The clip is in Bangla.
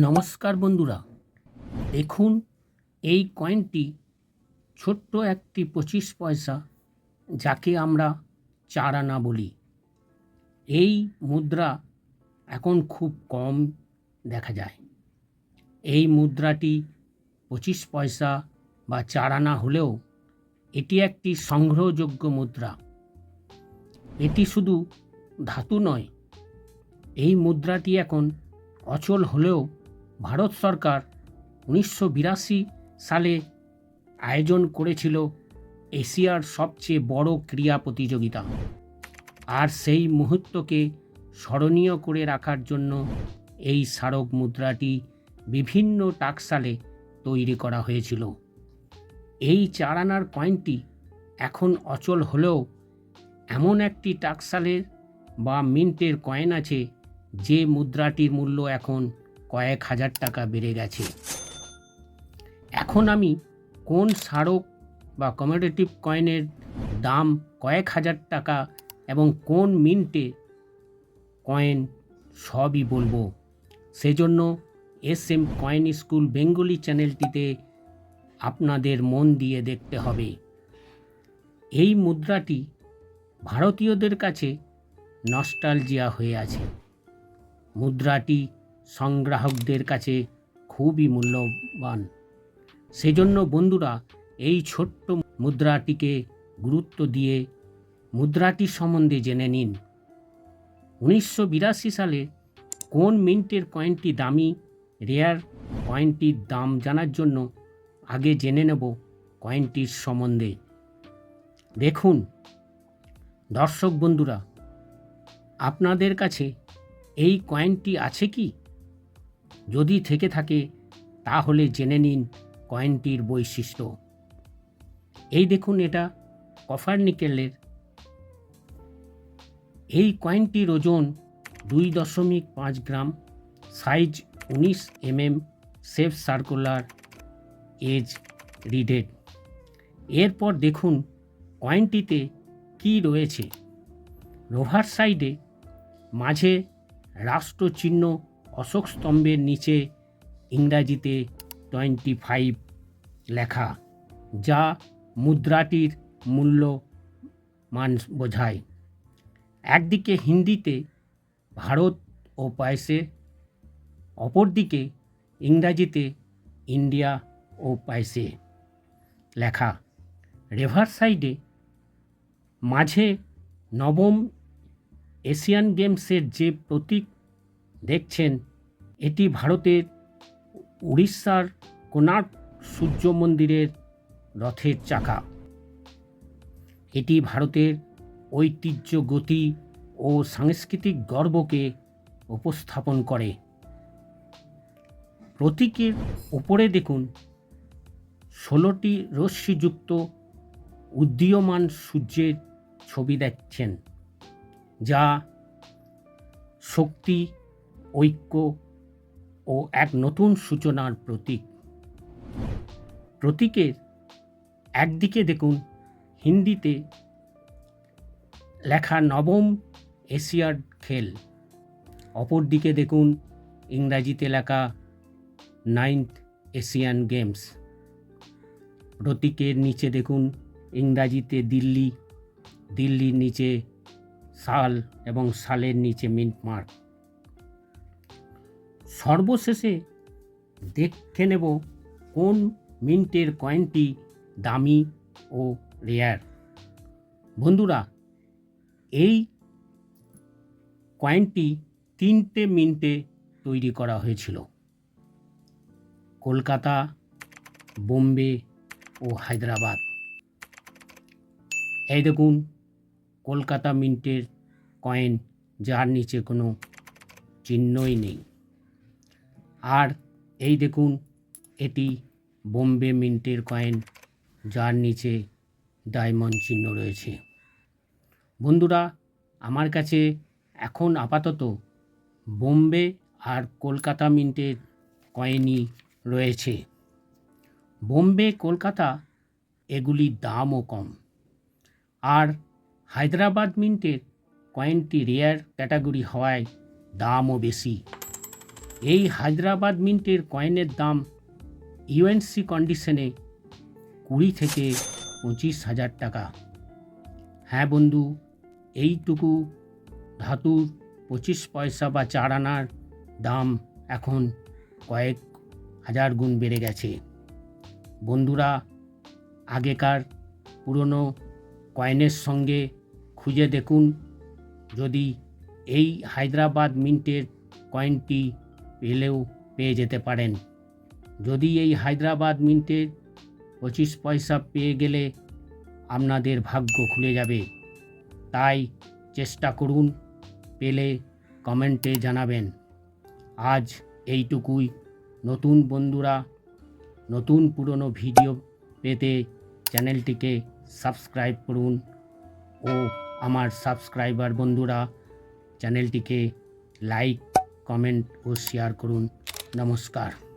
নমস্কার বন্ধুরা। দেখুন, এই কয়েনটি ছোট্ট একটি পঁচিশ পয়সা, যাকে আমরা চার আনা বলি। এই মুদ্রা এখন খুব কম দেখা যায়। এই মুদ্রাটি পঁচিশ পয়সা বা চার আনা হলেও এটি একটি সংগ্রহযোগ্য মুদ্রা। এটি শুধু ধাতু নয়, এই মুদ্রাটি এখন অচল হলেও ভারত সরকার উনিশশো বিরাশি সালে আয়োজন করেছিল এশিয়ার সবচেয়ে বড় ক্রীড়া প্রতিযোগিতা। আর সেই মুহূর্তকে স্মরণীয় করে রাখার জন্য এই স্মারক মুদ্রাটি বিভিন্ন টাকসালে তৈরি করা হয়েছিল। এই চার আনার কয়েনটি এখন অচল হলেও এমন একটি টাকসালের বা মিন্টের কয়েন আছে যে মুদ্রাটির মূল্য এখন কয়েক হাজার টাকা বেড়ে গেছে। এখন আমি কোন স্মারক বা কমোডেটিভ কয়েনের দাম কয়েক হাজার টাকা এবং কোন মিন্টে কয়েন সবই বলব। সেজন্য S M coin school Bengali চ্যানেলটিতে আপনাদের মন দিয়ে দেখতে হবে। এই মুদ্রাটি ভারতীয়দের কাছে নস্টালজিয়া হয়ে আছে। মুদ্রাটি সংগ্রাহকদের কাছে খুবই মূল্যবান। সেজন্য বন্ধুরা, এই ছোট্ট মুদ্রাটিকে গুরুত্ব দিয়ে মুদ্রাটি সম্বন্ধে জেনে নিন। উনিশশো বিরাশি সালে কোন মিন্টের কয়েনটি দামি, রেয়ার কয়েনটির দাম জানার জন্য আগে জেনে নেব কয়েনটির সম্বন্ধে। দেখুন, দর্শক বন্ধুরা, আপনাদের কাছে এই কয়েনটি আছে কি? যদি থেকে থাকে, তাহলে জেনে নিন কয়েনটির বৈশিষ্ট্য। এই দেখুন এটা কফার নিকেলের এই কয়েনটির ওজন দুই দশমিক পাঁচ গ্রাম, সাইজ উনিশ MM shape circular, edge reeded. এরপর দেখুন কয়েনটিতে কি রয়েছে। রোভার সাইডে মাঝে রাষ্ট্রচিহ্ন অশোক স্তম্ভের নিচে ইংরাজিতে টোয়েন্টি ফাইভ লেখা, যা মুদ্রাটির মূল্য মান বোঝায়। একদিকে হিন্দিতে ভারত ও পয়সে অপরদিকে ইংরাজিতে ইন্ডিয়া ও পয়সে লেখা। রেভার সাইডে মাঝে নবম এশিয়ান গেমসের যে প্রতীক দেখছেন, এটি ভারতের উড়িষ্যার কোনার্ক সূর্য মন্দিরের রথের চাকা। এটি ভারতের ঐতিহ্য, গতি ও সাংস্কৃতিক গর্বকে উপস্থাপন করে। প্রতীকের উপরে দেখুন, ষোলোটি রশ্মিযুক্ত উদীয়মান সূর্যের ছবি দেখছেন, যা শক্তি ঐক্য ও এক নতুন সূচনার প্রতীক। প্রতীকের একদিকে দেখুন, হিন্দিতে লেখা নবম এশিয়ার খেল। অপরদিকে দেখুন, ইংরাজিতে লেখা নাইন্থ এশিয়ান গেমস। প্রতীকের নিচে দেখুন, ইংরাজিতে দিল্লি, দিল্লির নিচে সাল এবং সালের নিচে মিন্ট মার্ক। সর্বশেষে দেখে নেব কোন মিন্টের কয়েনটি দামি ও রেয়ার। বন্ধুরা, এই কয়েনটি তিনটে মিন্টে তৈরি করা হয়েছিল। কলকাতা, বোম্বে ও হায়দ্রাবাদ। এই দেখুন, কলকাতা মিন্টের কয়েন, যার নিচে কোনো চিহ্নই নেই। আর এই দেখুন, এটি বোম্বে মিন্টের কয়েন, যার নিচে ডায়মন্ড চিহ্ন রয়েছে। বন্ধুরা, আমার কাছে এখন আপাতত বোম্বে আর কলকাতা মিন্টের কয়েনই রয়েছে। বোম্বে, কলকাতা এগুলির দামও কম। আর হায়দ্রাবাদ মিন্টের কয়েনটি রেয়ার ক্যাটাগরি হওয়ায় দামও বেশি। এই হায়দ্রাবাদ মিন্টের কয়েনের দাম ইউএনসি কন্ডিশনে কুড়ি থেকে পঁচিশ হাজার টাকা। হ্যাঁ বন্ধু, এইটুকু ধাতুর পঁচিশ পয়সা বা চার আনার দাম এখন কয়েক হাজার গুণ বেড়ে গেছে। বন্ধুরা, আগেকার পুরনো কয়েনের সঙ্গে খুঁজে দেখুন। যদি এই হায়দ্রাবাদ মিন্টের কয়েনটি পেলেও পেয়ে যেতে পারেন। যদি এই হায়দ্রাবাদ মিন্টের পঁচিশ পয়সা পেয়ে গেলে আপনাদের ভাগ্য খুলে যাবে। তাই চেষ্টা করুন পেলে কমেন্টে জানাবেন। আজ এইটুকুই। নতুন বন্ধুরা, নতুন পুরনো ভিডিও পেতে চ্যানেলটিকে সাবস্ক্রাইব করুন ও আমার সাবস্ক্রাইবার বন্ধুরা, চ্যানেলটিকে লাইক কমেন্ট ও শেয়ার করুন। নমস্কার।